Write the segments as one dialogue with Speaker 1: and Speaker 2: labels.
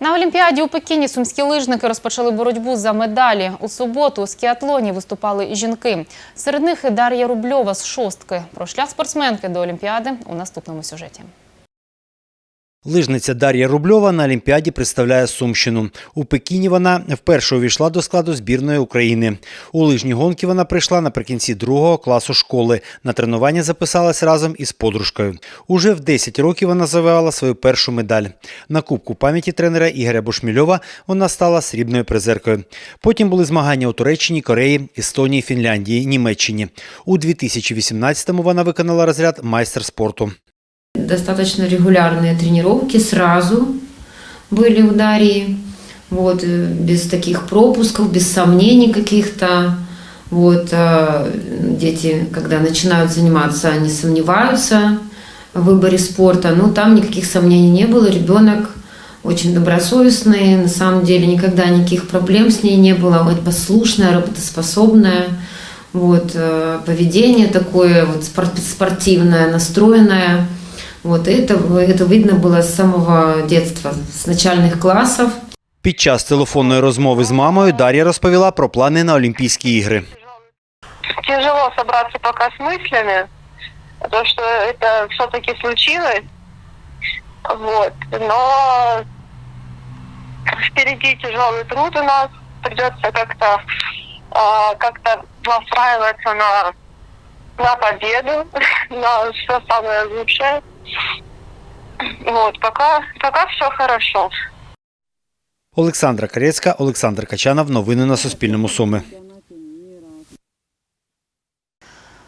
Speaker 1: На Олімпіаді у Пекіні сумські лижники розпочали боротьбу за медалі. У суботу у скіатлоні виступали жінки. Серед них і Дар'я Рубльова з шостки. Про шлях спортсменки до Олімпіади у наступному сюжеті.
Speaker 2: Лижниця Дар'я Рубльова на Олімпіаді представляє Сумщину. У Пекіні вона вперше увійшла до складу збірної України. У лижні гонки вона прийшла наприкінці другого класу школи. На тренування записалась разом із подружкою. Уже в 10 років вона завоювала свою першу медаль. На Кубку пам'яті тренера Ігоря Бушмільова вона стала срібною призеркою. Потім були змагання у Туреччині, Кореї, Естонії, Фінляндії, Німеччині. У 2018-му вона виконала розряд майстер спорту.
Speaker 3: Достаточно регулярные тренировки сразу были у Дарьи, вот, э, без таких пропусков, без сомнений каких-то. Вот, э, дети, когда начинают заниматься, они сомневаются в выборе спорта, но там никаких сомнений не было. Ребенок очень добросовестный, на самом деле никогда никаких проблем с ней не было, вот, послушная, работоспособная. Вот, э, поведение такое вот, спор- спортивное, настроенное. Вот, и это, это видно было с самого детства, с начальных классов.
Speaker 2: Під час телефонної розмови з мамою Дар'я розповіла про плани на Олімпійські ігри.
Speaker 4: тяжело собраться пока с мыслями, то что это все-таки случилось. Вот. Но впереди тяжелый труд у нас. Придется как-то а, как-то настраиваться на, на победу, на все самое лучшее. Вот, пока, пока все хорошо.
Speaker 2: Олександра Карецька, Олександр Качанов. Новини на Суспільному. Суми.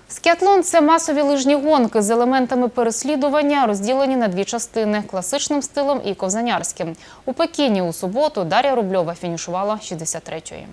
Speaker 1: Скіатлон – це масові лижні гонки з елементами переслідування, розділені на дві частини – класичним стилем і ковзанярським. У Пекіні у суботу Дар'я Рубльова фінішувала 63-ї.